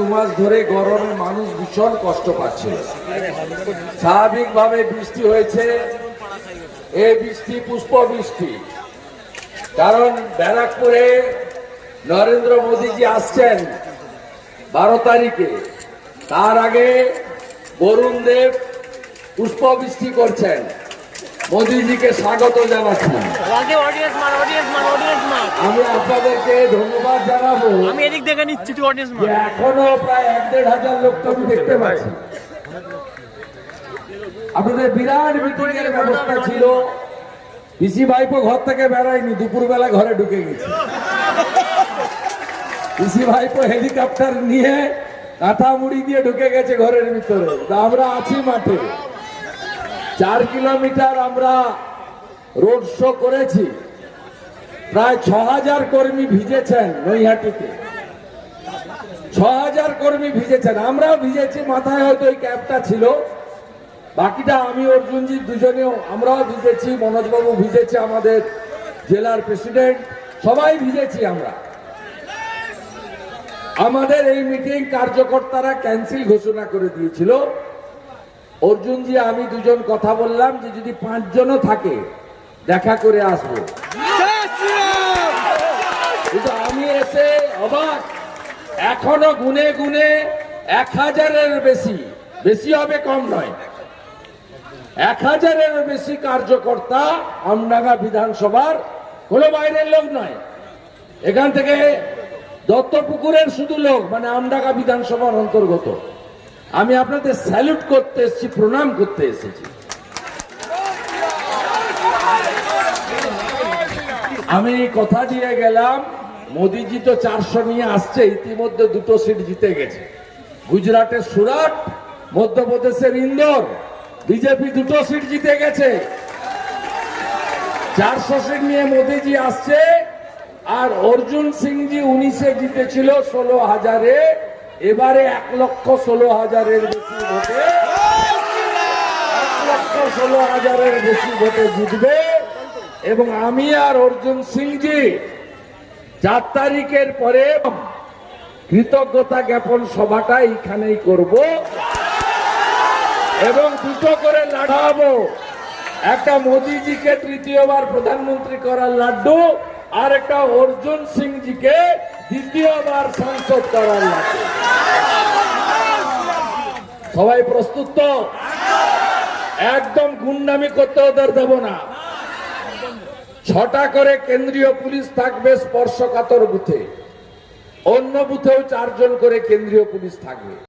দু মাস ধরে গরমে মানুষ ভীষণ কষ্ট পাচ্ছে। স্বাভাবিকভাবে বৃষ্টি হয়েছে। এই বৃষ্টি পুষ্প বৃষ্টি। কারণ ব্যারাকপুরে নরেন্দ্র মোদীজি আসছেন বারো তারিখে। তার আগে বরুণ দেব পুষ্প বৃষ্টি করছেন। মোদীজিকে স্বাগত জানাচ্ছি। আমি আপনাদেরকে ধন্যবাদ জানাব আমি এদিক দেখে নিচ্ছি তুই অডিয়েন্স যে এখনও প্রায় এক দেড় হাজার লোক তো আমি দেখতে পাচ্ছি। আপনাদের বিরাট মিটিং এর ব্যবস্থা ছিল। পিসি ভাইপো ঘর থেকে বেড়ায়নি দুপুরবেলা ঘরে ঢুকে গেছে। পিসি ভাইপো হেলিকপ্টার নিয়ে কাঁথা মুড়ি দিয়ে ঢুকে গেছে ঘরের ভিতরে। তা আমরা আছি মাঠে। চার কিলোমিটার আমরা রোড শো করেছি। প্রায় ছ হাজার কর্মী ভিজেছেন নৈহাটিতে। ছ হাজার কর্মী ভিজেছেন। আমরাও ভিজেছি, মাথায় হয়তো ওই ক্যাবটা ছিল। বাকিটা আমি অর্জুনজি দুজনেও, আমরাও ভিজেছি, মনোজবাবু ভিজেছে আমাদের জেলার প্রেসিডেন্ট। সবাই ভিজেছি আমরা। আমাদের এই মিটিং কার্যকর্তারা ক্যান্সেল ঘোষণা করে দিয়েছিল। অর্জুনজি আমি দুজন কথা বললাম যে যদি পাঁচজনও থাকে, দেখা করে আসব। কিন্তু আমি এসে অবাক, এখনও গুনে গুনে এক হাজারের বেশি বেশি হবে কম নয়। এক হাজারের বেশি কার্যকর্তা আমডাঙ্গা বিধানসভার কোনো বাইরের লোক নয়। এখান থেকে দত্তপুকুরের শুধু লোক মানে আমডাঙ্গা বিধানসভার অন্তর্গত। আমি আপনাদের স্যালুট করতে এসেছি, প্রণাম করতে এসেছি। আমি কথা দিয়ে গেলাম, মোদিজি তো চারশো নিয়ে আসছে, ইতিমধ্যে দুটো সিট জিতে গেছে। গুজরাটের সুরাট, মধ্যপ্রদেশের ইন্দোর, বিজেপি দুটো সিট জিতে গেছে। চারশো সিট নিয়ে মোদিজি আসছে, আর অর্জুন সিংজি উনিশে জিতেছিল, ষোলো হাজারে এবারে এক লক্ষ ষোলো হাজারের বেশি ভোটে, এক লক্ষ ষোলো হাজারের বেশি ভোটে জিতবে। এবং আমি আর অর্জুন সিংজি চার তারিখের পরে কৃতজ্ঞতা জ্ঞাপন সভাটা এইখানেই করব। এবং দুটো করে লাগাবো একটা মোদিজিকে তৃতীয়বার প্রধানমন্ত্রী করার লাড্ডু, আর একটা অর্জুন সিংজিকে দ্বিতীয়বার সংসদ করার লাড্ডু। সবাই প্রস্তুত তো? একদম গুন্ডামি করতে ওদের দেব না। ছটা করে কেন্দ্রীয় পুলিশ থাকবে স্পর্শকাতর বুথে। অন্য বুথেও চারজন করে কেন্দ্রীয় পুলিশ থাকবে।